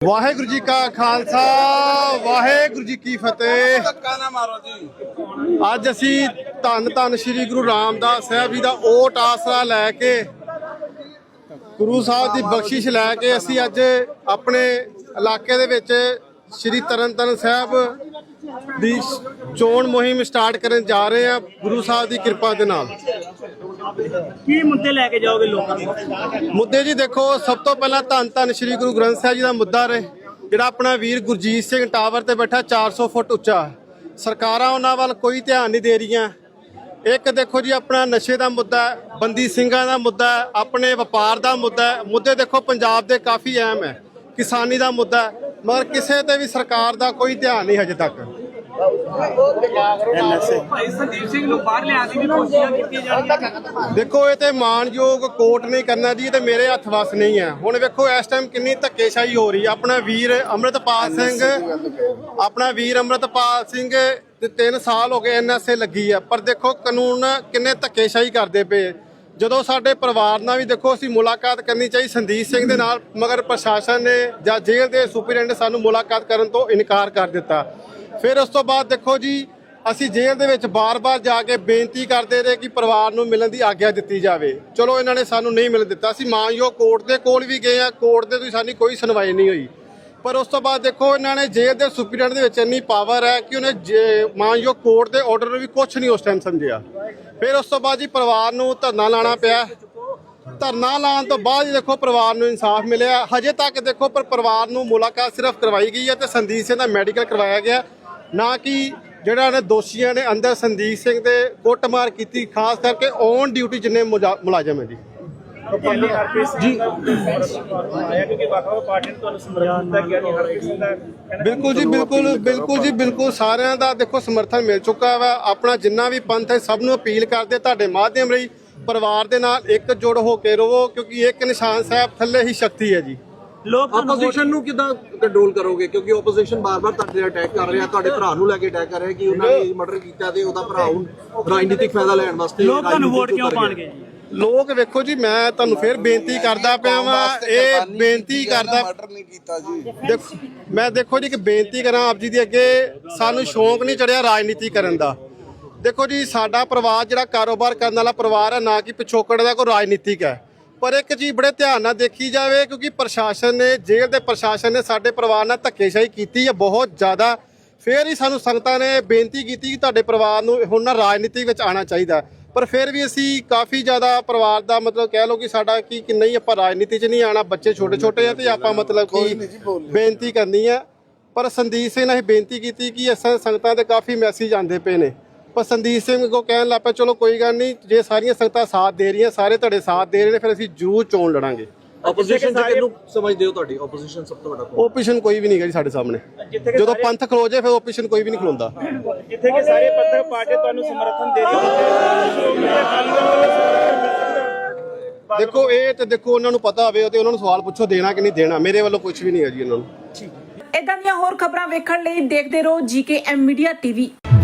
ਵਾਹਿਗੁਰੂ ਜੀ ਕਾ ਖਾਲਸਾ ਵਾਹਿਗੁਰੂ ਜੀ ਕੀ ਫਤਿਹ। ਧੱਕਾ ਨਾ ਮਾਰੋ ਜੀ। ਅੱਜ ਅਸੀਂ ਧੰਨ ਧੰਨ ਸ੍ਰੀ ਗੁਰੂ ਰਾਮਦਾਸ ਸਾਹਿਬ ਜੀ ਦਾ ਓਟ ਆਸਰਾ ਲੈ ਕੇ ਗੁਰੂ ਸਾਹਿਬ ਦੀ ਬਖਸ਼ਿਸ਼ ਲੈ ਕੇ ਅਸੀਂ ਅੱਜ ਆਪਣੇ ਇਲਾਕੇ ਦੇ ਵਿੱਚ ਸ੍ਰੀ ਤਰਨਤਾਰਨ ਸਾਹਿਬ ਦੀ ਚੋਣ ਮੁਹਿੰਮ ਸਟਾਰਟ ਕਰਨ ਜਾ ਰਹੇ ਹਾਂ। ਗੁਰੂ ਸਾਹਿਬ ਦੀ ਕਿਰਪਾ ਦੇ ਨਾਲ। ਕੀ ਮੁੱਦੇ ਲੈ ਕੇ ਜਾਓਗੇ ਲੋਕਾਂ ਨੂੰ ਮੁੱਦੇ ਜੀ ਦੇਖੋ ਸਭ ਤੋਂ ਪਹਿਲਾਂ ਧੰਨ ਧੰਨ ਸ੍ਰੀ ਗੁਰੂ ਗ੍ਰੰਥ ਸਾਹਿਬ ਜੀ ਦਾ ਮੁੱਦਾ ਰਹੇ। ਜਿਹੜਾ ਆਪਣਾ ਵੀਰ ਗੁਰਜੀਤ ਸਿੰਘ ਟਾਵਰ ਤੇ ਬੈਠਾ 400 ਫੁੱਟ ਉੱਚਾ। ਸਰਕਾਰਾਂ ਉਹਨਾਂ ਵੱਲ ਕੋਈ ਧਿਆਨ ਨਹੀਂ ਦੇ ਰਹੀਆਂ। ਇੱਕ ਦੇਖੋ ਜੀ ਆਪਣਾ ਨਸ਼ੇ ਦਾ ਮੁੱਦਾ ਬੰਦੀ ਸਿੰਘਾਂ ਦਾ ਮੁੱਦਾ ਆਪਣੇ ਵਪਾਰ ਦਾ ਮੁੱਦਾ। ਮੁੱਦੇ ਦੇਖੋ ਪੰਜਾਬ ਦੇ ਕਾਫੀ ਅਹਿਮ ਹੈ। ਕਿਸਾਨੀ ਦਾ ਮੁੱਦਾ ਮਗਰ ਕਿਸੇ ਤੇ ਵੀ ਸਰਕਾਰ ਦਾ ਕੋਈ ਧਿਆਨ ਨਹੀਂ ਹਜੇ ਤੱਕ। ਭਾਈ ਸੰਦੀਪ ਸਿੰਘ ਨੂੰ ਬਾਹਰ ਲਿਆਉਣ ਦੀ ਵੀ ਕੋਸ਼ਿਸ਼ਾਂ ਕੀਤੀਆਂ ਜਾਣਗੀਆਂ। ਦੇਖੋ ਇਹ ਤੇ ਮਾਨਯੋਗ ਕੋਰਟ ਨਹੀਂ ਕਰਨਾ ਜੀ ਤੇ ਮੇਰੇ ਹੱਥ ਵਸ ਨਹੀਂ ਹੈ। ਹੁਣ ਵੇਖੋ ਇਸ ਟਾਈਮ ਕਿੰਨੀ ਧੱਕੇਸ਼ਾਹੀ ਹੋ ਰਹੀ ਹੈ। ਆਪਣਾ ਵੀਰ ਅੰਮ੍ਰਿਤਪਾਲ ਸਿੰਘ ਆਪਣਾ ਵੀਰ ਅੰਮ੍ਰਿਤਪਾਲ ਸਿੰਘ ਤੇ 3 ਸਾਲ ਹੋ ਗਏ ਐਨਐਸਏ ਲੱਗੀ ਆ ਪਰ ਦੇਖੋ ਕਾਨੂੰਨ ਕਿੰਨੇ ਧੱਕੇਸ਼ਾਹੀ ਕਰਦੇ ਪਏ। ਜਦੋਂ ਸਾਡੇ ਪਰਿਵਾਰ ਨਾਲ ਵੀ ਦੇਖੋ ਅਸੀਂ ਮੁਲਾਕਾਤ ਕਰਨੀ ਚਾਹੀ। ਸੰਦੀਪ ਸਿੰਘ ਦੇ ਨਾਲ ਮਗਰ ਪ੍ਰਸ਼ਾਸਨ ਨੇ ਜਾਂ ਜੇਲ੍ਹ ਦੇ ਸੁਪਰਡੈਂਟ ਸਾਨੂੰ ਮੁਲਾਕਾਤ ਕਰਨ ਤੋਂ ਇਨਕਾਰ ਕਰ ਦਿੱਤਾ। ਫਿਰ ਉਸ ਤੋਂ ਬਾਅਦ ਦੇਖੋ ਜੀ, ਅਸੀਂ ਜੇਲ੍ਹ ਦੇ ਵਿੱਚ ਬਾਰ-ਬਾਰ ਜਾ ਕੇ ਬੇਨਤੀ ਕਰਦੇ ਰਹੇ ਕਿ ਪਰਿਵਾਰ ਨੂੰ ਮਿਲਣ ਦੀ ਆਗਿਆ ਦਿੱਤੀ ਜਾਵੇ। ਚਲੋ, ਇਹਨਾਂ ਨੇ ਸਾਨੂੰ ਨਹੀਂ ਮਿਲਣ ਦਿੱਤਾ। ਅਸੀਂ ਮਾਨਯੋਗ ਕੋਰਟ ਦੇ ਕੋਲ ਵੀ ਗਏ ਆ ਕੋਰਟ ਦੇ ਤੋਂ ਸਾਡੀ ਕੋਈ ਸੁਣਵਾਈ ਨਹੀਂ ਹੋਈ। ਪਰ ਉਸ ਤੋਂ ਬਾਅਦ ਦੇਖੋ, ਇਹਨਾਂ ਨੇ ਜੇਲ੍ਹ ਦੇ ਸੁਪਰੀਡੈਂਟ ਦੇ ਵਿੱਚ ਇੰਨੀ ਪਾਵਰ ਹੈ ਕਿ ਉਹਨੇ ਜੇ- ਮਾਨਯੋਗ ਕੋਰਟ ਦੇ ਆਰਡਰ ਨੂੰ ਵੀ ਕੁਝ ਨਹੀਂ ਉਸ ਟਾਈਮ ਸਮਝਿਆ। ਫਿਰ ਉਸ ਤੋਂ ਬਾਅਦ ਜੀ ਪਰਿਵਾਰ ਨੂੰ ਧਰਨਾ ਲਾਣਾ ਪਿਆ। ਧਰਨਾ ਲਾਉਣ ਤੋਂ ਬਾਅਦ ਹੀ ਦੇਖੋ, ਪਰਿਵਾਰ ਨੂੰ ਇਨਸਾਫ ਮਿਲਿਆ। ਹਜੇ ਤੱਕ ਦੇਖੋ, ਪਰ ਪਰਿਵਾਰ ਨੂੰ ਮੁਲਾਕਾਤ ਸਿਰਫ ਕਰਵਾਈ ਗਈ ਹੈ ਤੇ ਸੰਦੀਪ ਸਿੰਘ ਦਾ ਮੈਡੀਕਲ ਕਰਵਾਇਆ ਗਿਆ। ਨਾ ਕਿ ਜਿਹੜਾ ਨੇ ਦੋਸ਼ੀਆਂ ਨੇ ਅੰਦਰ ਸੰਦੀਪ ਸਿੰਘ ਦੇ ਕੁੱਟਮਾਰ ਕੀਤੀ ਖਾਸ ਕਰਕੇ ਔਨ ਡਿਊਟੀ ਜਿੰਨੇ ਮੁਲਾਜ਼ਮ ਹੈ ਜੀ। ਜੀ। ਬਿਲਕੁਲ ਜੀ ਬਿਲਕੁਲ ਬਿਲਕੁਲ ਜੀ ਬਿਲਕੁਲ ਸਾਰਿਆਂ ਦਾ ਦੇਖੋ ਸਮਰਥਨ ਮਿਲ ਚੁੱਕਾ ਵਾ। ਆਪਣਾ ਜਿੰਨਾ ਵੀ ਪੰਥ ਹੈ ਸਭ ਨੂੰ ਅਪੀਲ ਕਰਦੇ ਤੁਹਾਡੇ ਮਾਧਿਅਮ ਰਹੀ ਪਰਿਵਾਰ ਦੇ ਨਾਲ ਇੱਕ ਜੁੜ ਹੋ ਕੇ ਰਹੋ ਕਿਉਂਕਿ ਇੱਕ ਨਿਸ਼ਾਨ ਸਾਹਿਬ ਥੱਲੇ ਹੀ ਸ਼ਕਤੀ ਹੈ ਜੀ। ਲੋਕ ਆਪੋਜੀਸ਼ਨ ਨੂੰ ਕਿਦਾਂ ਕੰਟਰੋਲ ਕਰੋਗੇ? ਕਿਉਂਕਿ ਆਪੋਜੀਸ਼ਨ ਬਾਰ-ਬਾਰ ਤੁਹਾਡੇ ਤੇ ਅਟੈਕ ਕਰ ਰਿਹਾ ਤੁਹਾਡੇ ਭਰਾ ਨੂੰ ਲੈ ਕੇ ਅਟੈਕ ਕਰ ਰਿਹਾ ਕਿ ਉਹਨਾਂ ਨੇ ਮਰਡਰ ਕੀਤਾ ਤੇ ਉਹਦਾ ਭਰਾ ਹੁਣ ਰਾਜਨੀਤਿਕ ਫਾਇਦਾ ਲੈਣ ਵਾਸਤੇ ਲੋਕ ਤੁਹਾਨੂੰ ਵੋਟ ਕਿਉਂ ਪਾਣਗੇ ਜੀ? ਲੋਕ ਵੇਖੋ ਜੀ ਮੈਂ ਤੁਹਾਨੂੰ ਫੇਰ ਬੇਨਤੀ ਕਰਦਾ ਪਿਆ ਵਾਂ ਇਹ ਬੇਨਤੀ ਕਰਦਾ ਮਰਡਰ ਨਹੀਂ ਕੀਤਾ ਜੀ। ਦੇਖੋ ਮੈਂ ਦੇਖੋ ਜੀ ਕਿ ਬੇਨਤੀ ਕਰਾਂ ਆਪ ਜੀ ਦੇ ਅੱਗੇ ਸਾਨੂੰ ਸ਼ੌਂਕ ਨਹੀਂ ਚੜਿਆ ਰਾਜਨੀਤੀ ਕਰਨ ਦਾ। ਦੇਖੋ ਜੀ ਸਾਡਾ ਪਰਿਵਾਰ ਜਿਹੜਾ ਕਾਰੋਬਾਰ ਕਰਨ ਵਾਲਾ ਪਰਿਵਾਰ ਹੈ ਨਾ ਕਿ ਪਿਛੋਕੜ ਦਾ ਕੋਈ ਰਾਜਨੀਤਿਕ ਹੈ। ਪਰ ਇੱਕ ਚੀਜ਼ ਬੜੇ ਧਿਆਨ ਨਾਲ ਦੇਖੀ ਜਾਵੇ ਕਿਉਂਕਿ ਪ੍ਰਸ਼ਾਸਨ ਨੇ ਜੇਲ੍ਹ ਦੇ ਪ੍ਰਸ਼ਾਸਨ ਨੇ ਸਾਡੇ ਪਰਿਵਾਰ ਨਾਲ ਧੱਕੇਸ਼ਾਹੀ ਕੀਤੀ ਹੈ ਬਹੁਤ ਜ਼ਿਆਦਾ। ਫੇਰ ਹੀ ਸਾਨੂੰ ਸੰਗਤਾਂ ਨੇ ਬੇਨਤੀ ਕੀਤੀ ਕਿ ਤੁਹਾਡੇ ਪਰਿਵਾਰ ਨੂੰ ਹੁਣ ਨਾ ਰਾਜਨੀਤੀ ਵਿੱਚ ਆਉਣਾ ਚਾਹੀਦਾ। ਪਰ ਫਿਰ ਵੀ ਅਸੀਂ ਕਾਫੀ ਜ਼ਿਆਦਾ ਪਰਿਵਾਰ ਦਾ ਮਤਲਬ ਕਹਿ ਲਓ ਕਿ ਸਾਡਾ ਕੀ ਕਿ ਨਹੀਂ ਆਪਾਂ ਰਾਜਨੀਤੀ 'ਚ ਨਹੀਂ ਆਣਾ ਬੱਚੇ ਛੋਟੇ ਛੋਟੇ ਆ ਤੇ ਆਪਾਂ ਮਤਲਬ ਕਿ ਬੇਨਤੀ ਕਰਨੀ ਆ। ਪਰ ਸੰਦੀਪ ਸਿੰਘ ਨੇ ਬੇਨਤੀ ਕੀਤੀ ਕਿ ਅਸਾਂ ਸੰਗਤਾਂ ਦੇ ਕਾਫੀ ਮੈਸੇਜ ਆਉਂਦੇ ਪਏ ਨੇ। ਪਰ ਸੰਦੀਪ ਸਿੰਘ ਕੋ ਕਹਿਣ ਲੱਗ ਪਿਆ ਚਲੋ ਕੋਈ ਗੱਲ ਨਹੀਂ ਜੇ ਸਾਰੀਆਂ ਸੰਗਤਾਂ ਸਾਥ ਦੇ ਰਹੀਆਂ ਸਾਰੇ ਤੁਹਾਡੇ ਸਾਥ ਦੇ ਰਹੇ ਨੇ ਫਿਰ ਅਸੀਂ ਜ਼ਰੂਰ ਚੋਣ ਲੜਾਂਗੇ। ਆਪੋਜੀਸ਼ਨ ਚ ਕਿਹਨੂੰ ਸਮਝਦੇ ਹੋ ਤੁਹਾਡੀ ਆਪੋਜੀਸ਼ਨ ਸਭ ਤੋਂ ਵੱਡਾ? ਓਪੀਸ਼ਨ ਕੋਈ ਵੀ ਨਹੀਂ ਹੈਗਾ ਜੀ ਸਾਡੇ ਸਾਹਮਣੇ। ਜਦੋਂ ਪੰਥ ਖਲੋ ਜਾਏ ਫਿਰ ਓਪੀਸ਼ਨ ਕੋਈ ਵੀ ਨਹੀਂ ਖਲੋਂਦਾ। ਜਿੱਥੇ ਕਿ ਸਾਰੇ ਪੱਤਰ ਪਾਰਟੀ ਤੁਹਾਨੂੰ ਸਮਰਥਨ ਦੇ ਰਹੀ ਦੇਖੋ ਇਹ ਤੇ ਦੇਖੋ ਉਹਨਾਂ ਨੂੰ ਪਤਾ ਹੋਵੇ ਤੇ ਉਹਨਾਂ ਨੂੰ ਸਵਾਲ ਪੁੱਛੋ ਦੇਣਾ ਕਿ ਨਹੀਂ ਦੇਣਾ। ਮੇਰੇ ਵੱਲੋਂ ਕੁਝ ਵੀ ਨਹੀਂ ਹੈ ਜੀ ਉਹਨਾਂ ਨੂੰ। ਇਦਾਂ ਦੀਆਂ ਹੋਰ ਖਬਰਾਂ ਵੇਖਣ ਲਈ ਦੇਖਦੇ ਰਹੋ ਜੀਕੇਐਮ ਮੀਡੀਆ ਟੀਵੀ।